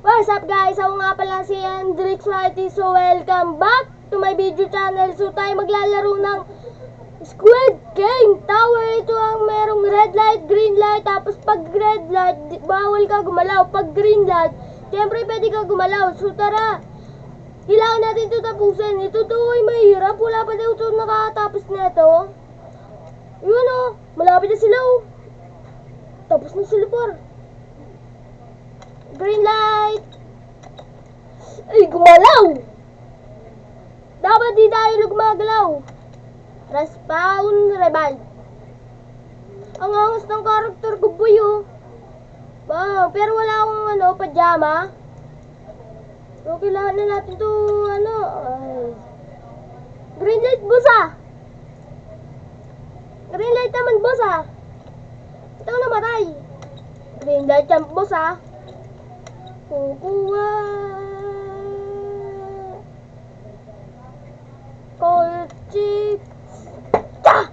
What's up guys? Ako nga pala si Hendrix Whitey. So welcome back to my video channel. So tayo maglalaro ng Squid Game Tower. Ito ang merong red light, green light. Tapos pag red light, bawal ka gumalaw. Pag green light, siyempre pwede ka gumalaw. So tara, kailangan natin ito tapusin. Ito to ay mahirap. Wala pa daw ito nakatapos na ito. Yun o, malapit na sila o. Tapos na sila par. Green light! Ay, gumalaw! Dapat di tayo gumagalaw. Respawn, revive. Ang angas ng karakter ko po yun. Wow, pero wala akong ano, pajama. So, kailangan na natin to, ano, ay. Green light, boss ah! Green light naman, boss ah! Ito namatay. Green light boss ah. Kukuha. Cold chips. Ta!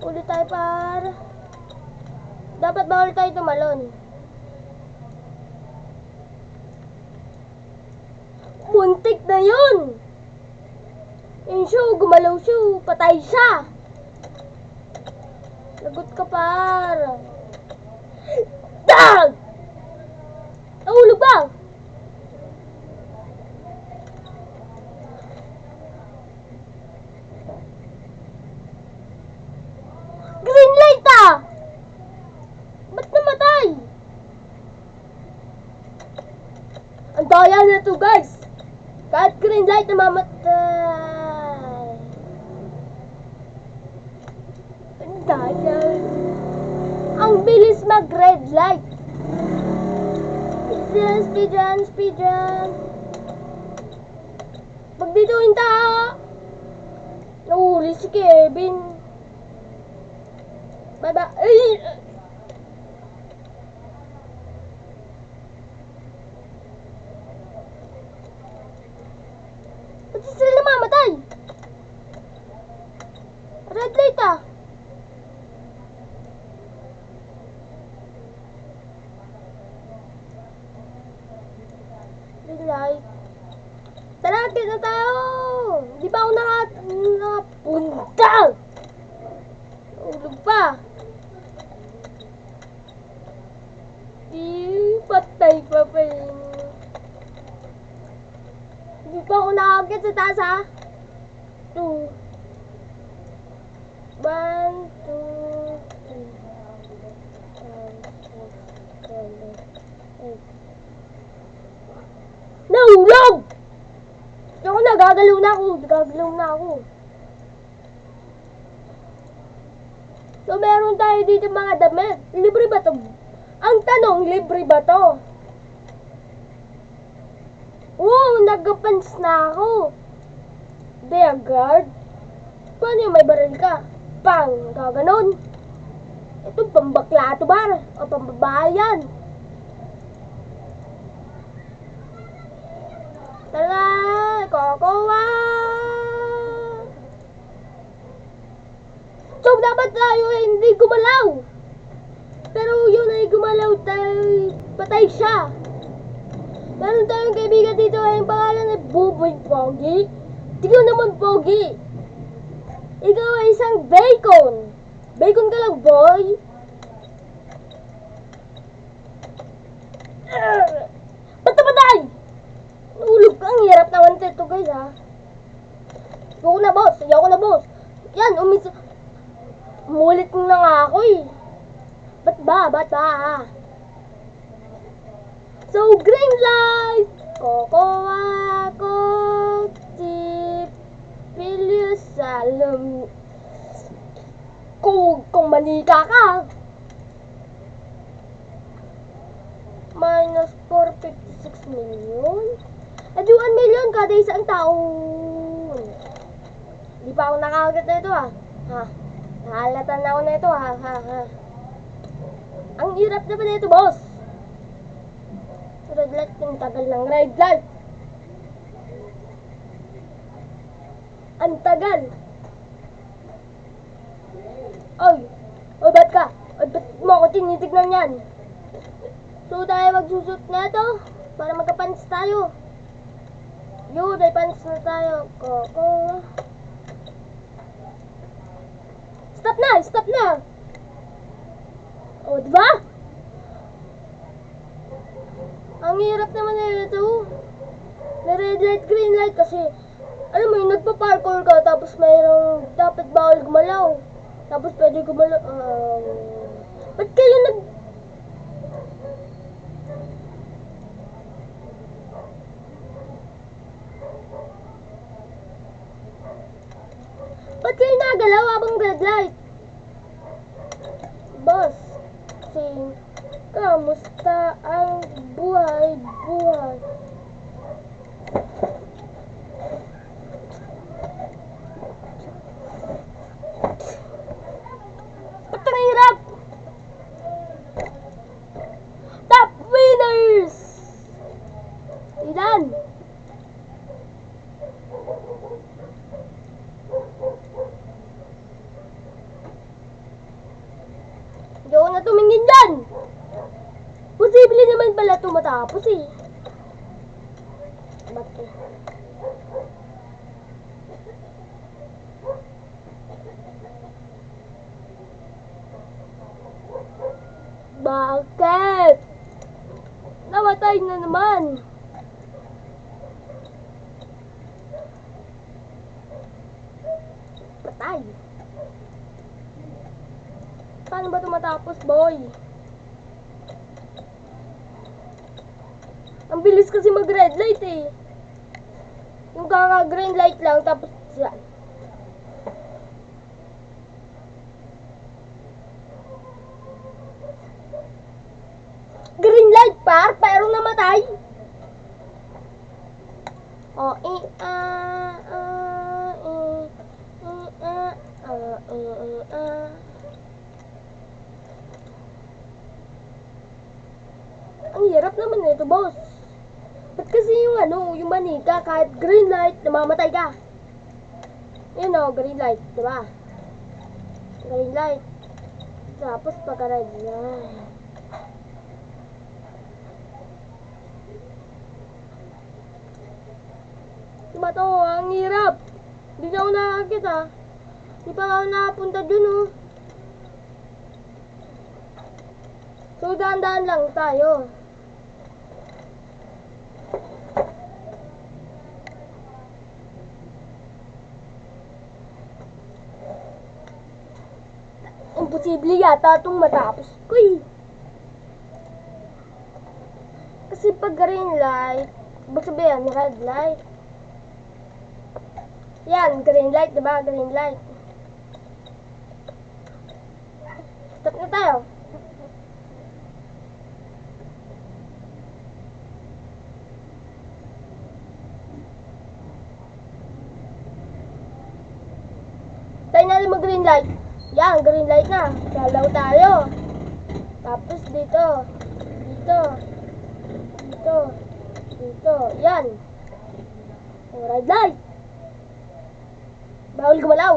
Ulit tayo par. Dapat bawal tayo tumalon. Muntik na yun! Yung show, gumalaw siya, patay siya! Lagot ka par. Dag! Nahulog ba? Green light ah! Ba't namatay? Ang daya na to guys! Kahit green light namamatay. Ang daya. Ang bilis mag red light. Speedrun, speedrun, speedrun. Pag dito yung tao. Nahuli si Kevin. Bye bye. Ay! Ba't di sila namamatay? Red light ah. Green light. Tara, kita tayo! Di ba ako naka, nakapunta? Ulog pa. Di, patay pa pa yun. Di pa ako nakakit sa taas ha? Two. One, two, three. Five, six, seven, eight. Nahulog! Na, gagalaw na ako. Gagalaw na ako. So, meron tayo dito mga damit. Libre ba to? Ang tanong, libre ba to? Oo, nagapans na ako. Bear guard? Paano yung may baril ka? Pang, gaganon. Ito, pambakla to ba? O pambabae yan? Tara, kokowa! So, dapat tayo ay hindi gumalaw. Pero yun ay gumalaw tayo, patay siya. Meron tayong kaibigan dito ay ang pangalan ay Buboy Pogi. Tingnan naman Pogi. Ikaw ay isang bacon. Bacon ka lang, boy. Ba't namatay? Nahulog ka. Ang hirap naman ito, guys, ha? Ayoko na, boss. Ayoko na, boss. Yan, umis... Umulit na nga ako, eh. Ba't ba? Ba't ba? So, green light! Kokoa ko Pilius Salem Kung, kung manika ka. Minus 456 million. Eh di 1 million kada isang taon Di pa ako nakagat na ito ah. Ha? Nahalatan na ako na ito ha? Ha ha? Ang hirap na ba na ito boss? Red light, ang tagal ng red light. Ang tagal. Oy, o ba't ka? O ba't mo ako tinitignan yan? So tayo magsusot na to para magkapants tayo. Yun, may pants na tayo. Koko. Stop na! Stop na! O, diba? Ang hirap naman na ito. May red light, green light kasi alam mo yung nagpa-parkour ka tapos mayroong dapat bawal gumalaw. Tapos pwede gumalaw. Um, ba't kayo nag... Ba't kayo nagalaw habang red light? Boss, sing, kamusta ang buhay-buhay? Ba't ka nahirap? Top winners! Ilan? Hindi ako na tumingin dyan! Posible naman matapos eh. Ba't eh? Bakit? Namatay na naman. Patay. Paano ba ito matapos, boy? Ang bilis kasi mag-red light eh. Yung kaka-green light lang, tapos yan. Green light par, pero namatay. Oh, eh, ah, eh, eh, ah, ah, eh, eh, ah. Ang hirap naman nito, boss. Ba't kasi yung ano, yung manika, kahit green light, namamatay ka. Yun o, green light, di ba? Green light. Tapos pagka red light. Diba to, ang hirap. Hindi na ako nakakita. Di pa ako nakapunta dun, oh. So, dahan-dahan lang tayo. Imposible yata itong matapos ko eh. Kasi pag green light, ibig sabihin red light. Yan, green light, diba? Green light. Stop na tayo na mag green light. Yan, green light na. Galaw tayo. Tapos dito. Dito. Dito. Dito. Yan. Oh, red light. Bawal gumalaw.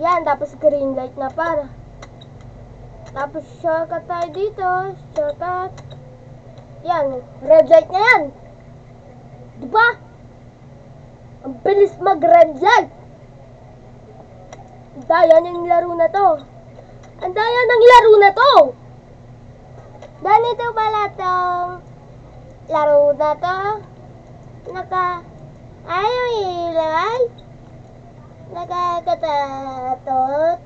Yan, tapos green light na para. Tapos shortcut tayo dito. Shortcut. Yan, red light na yan. Diba? Ang bilis mag-red light. Ang daya ng laro na to. Ang daya ng laro na to. Ganito pala tong laro na to. Naka ayaw ilay. Nakakatatot.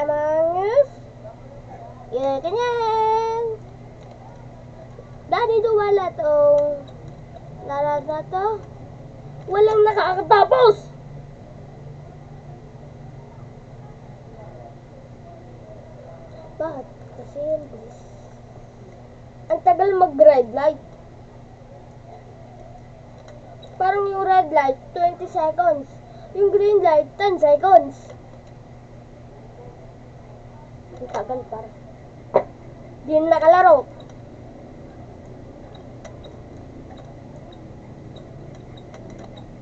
Among Us. Yan, ganyan. Ganito wala tong laro na to. Walang nakakatapos! Bakit? Kasi yung bilis. Ang tagal mag-red light. Parang yung red light, 20 seconds. Yung green light, 10 seconds. Ang tagal para. Di na nakalaro.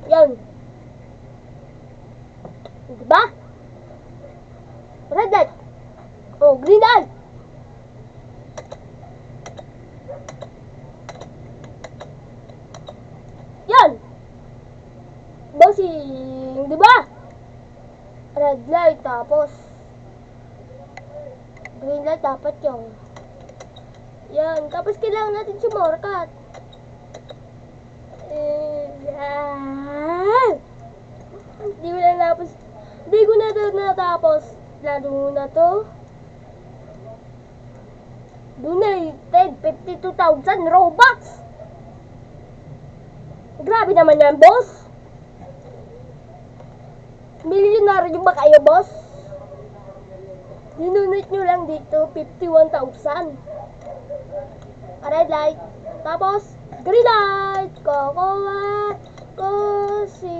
Yan. Diba? Red light. Oh, green light. green light, dapat yung. Yan, tapos kailangan natin sumorkat. Yan. Hindi ko na natapos. Hindi ko na natapos. Lalo na to. Donated 52,000 Robux. Grabe naman yan, boss. Milyonaryo ba kayo, boss? Dinunit nyo lang dito, 51,000. Red light. Tapos, green light. Kukuha ko si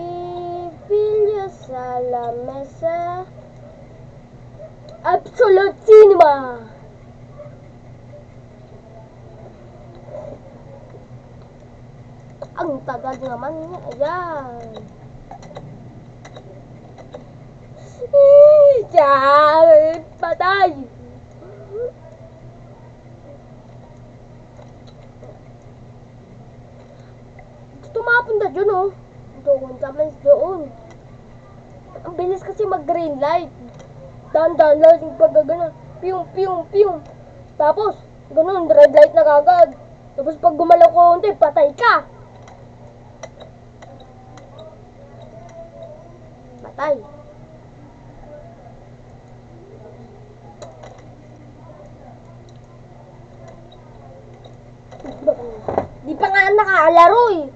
Pilyo sa lamesa. Absolute Cinema. Ang tagal naman niya. Ayan. Diyan, patay. Gusto mapunta dyan, oh. Doon, naman doon. Ang bilis kasi mag-green light. Dahan-dahan lang yung pagkagana. Piyong, piyong, piyong. Tapos, ganun, red light na kagad. Tapos pag gumalaw ko konti, patay ka. Patay. Di pa nga nakalaro eh.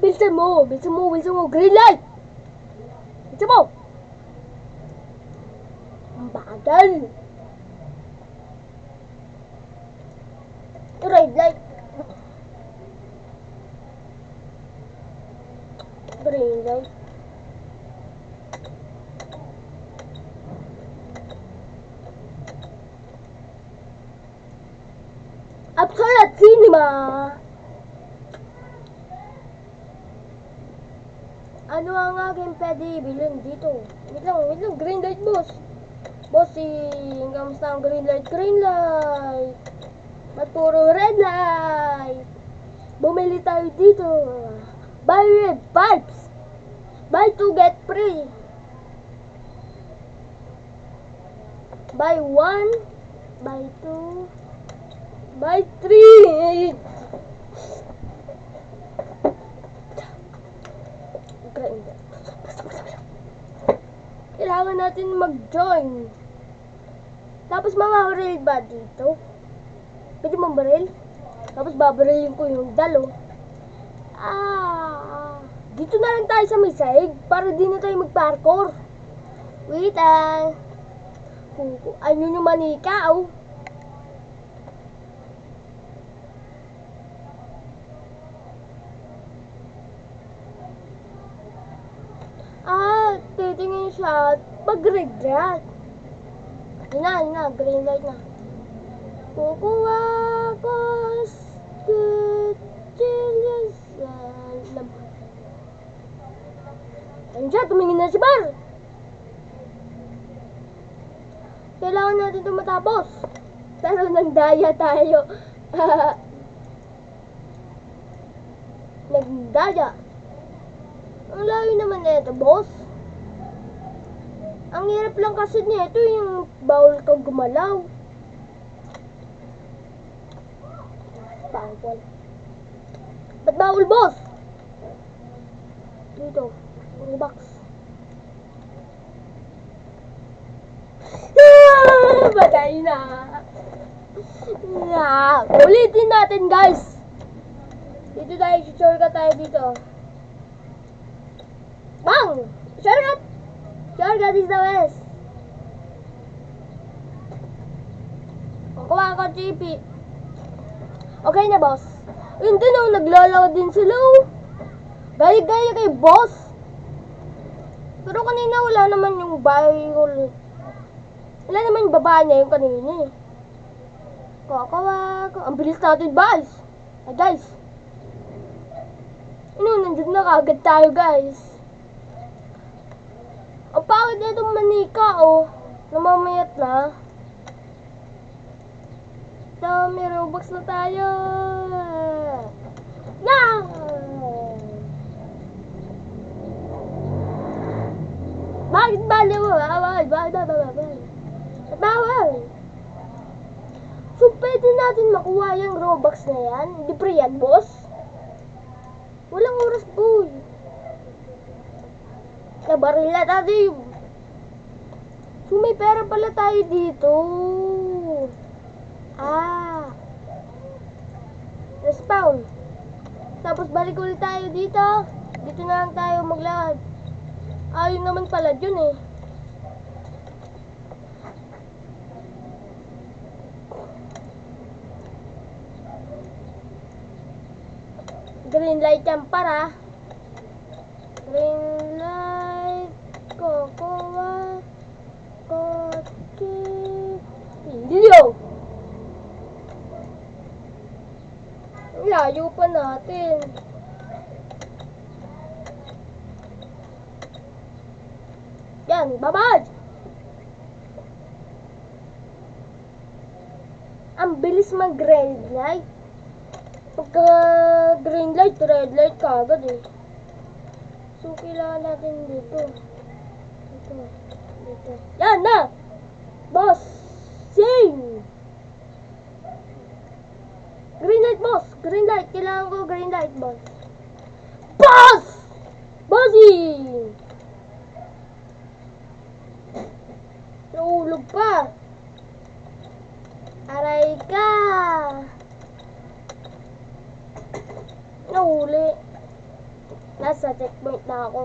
Bilisan mo, bilisan mo. Green light! Bilisan mo! Ang bagal. Red light. Green light. Absolute Cinema! Ano ang aking pwede bilhin dito? Wait lang, wait lang. Green light, boss. Bossing, kamusta ang green light? Green light. Ba't puro red light? Bumili tayo dito. Buy red pipes. Buy two, get free. Buy one. Buy two. Green light. Kailangan natin mag-join. Tapos mawawaril ba dito? Pwede mong baril? Tapos babarilin ko yung dalo. Ah, dito na lang tayo sa may sahig para di na tayo mag-parkour. Wait ah. Kung, ano yung manika, oh. Ah, titingin siya pag regret. Yun na, yun na, green light na. Kukuha ko kuchilyo sa laman. Ayun siya, tumingin na si Bar. Kailangan natin ito matapos. Pero nagdaya tayo. nagdaya. Ang layo naman na ito, boss. Ang hirap lang kasi nito yung bawal kang gumalaw. Bawal. Ba't bawal, boss? Dito. Ang box. Ah, Patay na. Ah, ulitin natin, guys. Dito tayo, shortcut tayo dito. Bang! Shortcut! Shortcut is the best. Kukuha ko, GP. Okay na, boss. Yun din, oh, naglalaw din sila, oh. Balik gaya kay boss. Pero kanina wala naman yung viral. Wala naman yung babae niya yung kanina, eh. Kukuha ko. Ang bilis natin, guys. Ay, guys. Ano, nandun na kagad tayo, guys. Oh, o, bakit itong manika. Oh? Namamayat na. Dami, Robux na tayo. Yeah! Bakit bali mo? Bawal, bawal, bawal, bawal. Bawal! So, pwede natin makuha yung Robux na yan? Libre yan, boss? Walang oras, boy. Nabarila tayo. So, may pera pala tayo dito. Ah. Respawn. Tapos balik ulit tayo dito. Dito na lang tayo maglakad. Ayun naman pala yun eh. Green light yan para. Green Ang Layo pa natin. Yan, babad! Ang bilis mag-red light. Pagka green light, red light ka agad eh. So, kailangan natin dito. Dito. Dito. Yan na! Boss! Sing! Green light, boss! Green light! Kailangan ko green light, boss. Boss! Bossy! Naulog pa. Aray ka. Nahuli. Nasa checkpoint na ako.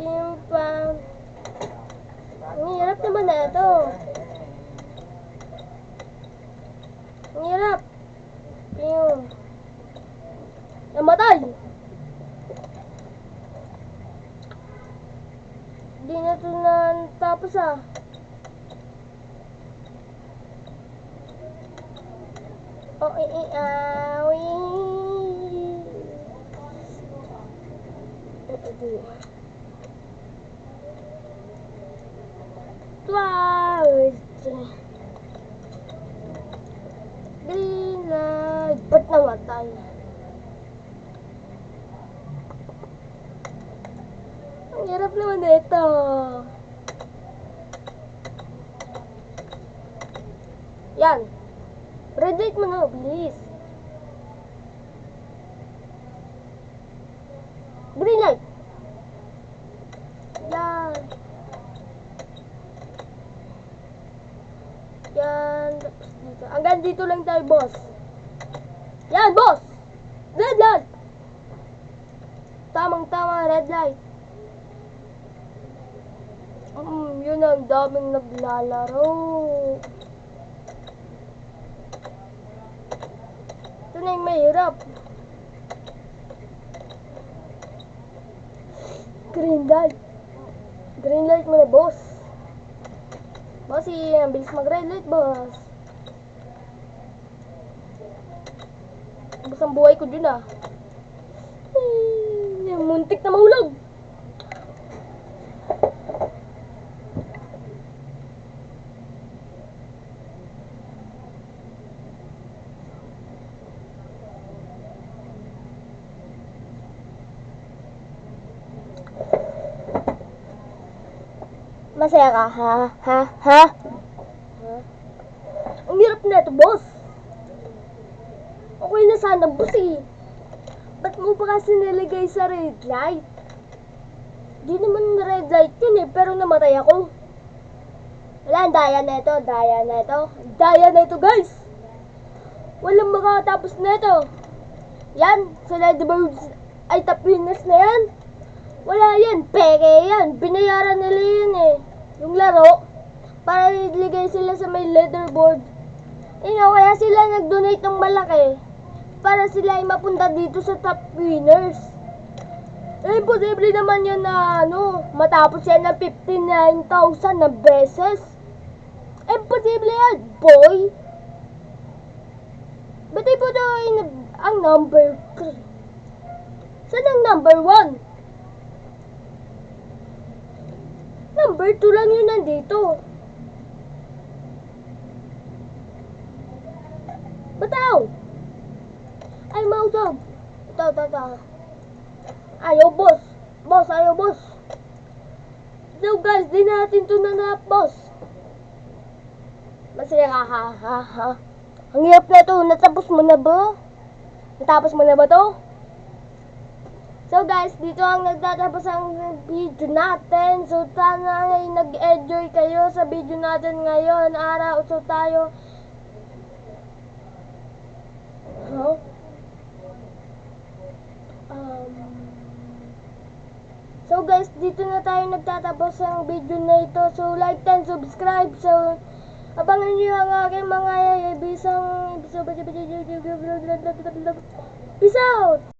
Yung. Ang hirap naman na ito. Ang hirap. Yung... Namatay! Di na ito na tapos ah. Oh, eh, eh, ah, wee. Ito, ito. Twilight. Green light. Ba't namatay? Ang hirap naman nito. Yan. Light mo na, please. Green light. Yan. Yan. Dito. Hanggang dito lang tayo, boss. Yan, boss! Red light! Tamang-tama, red light. Um, yun ang daming naglalaro. Ito na yung mahirap. Green light. Green light mo na, boss. Bossy, ang bilis mag-red light, boss. Ang buhay ko dun, ah. Ay, muntik na mahulog. Masaya ka? Ha? Ha? Ha? Ang hirap na ito, boss. Okay na sana, boss eh. Ba't mo pa kasi nilagay sa red light? Di naman red light yun eh, pero namatay ako. Wala, daya na ito, daya na ito. Daya na ito, guys! Walang makatapos na ito. Yan, sa Ladybirds ay top na yan. Wala yan, peke yan. Binayaran nila yun eh. Yung laro, para iligay sila sa may leaderboard. You know, kaya sila nag-donate ng malaki para sila ay mapunta dito sa top winners. Eh, imposible naman yan na ano, matapos yan ng 59,000 na beses. Eh, imposible yan, boy! Ba't ay po daw ang number 3? Saan ang number 1? Number 2 lang yun nandito. Ba't ako? Ito, ito. Ayaw, boss. Boss, ayaw, boss. So, guys, di natin ito nanap, boss. Masaya ka, ha, ha, ha. Ang hirap na ito. Natapos mo na ba? Natapos mo na ba to? So guys, dito ang nagtatapos ang video natin. So sana ay nag-enjoy kayo sa video natin ngayon. Araw, so tayo. Huh? So guys, dito na tayo nagtatapos ang video na ito. So like and subscribe. So abangan nyo ang aking mga bisang... Peace out!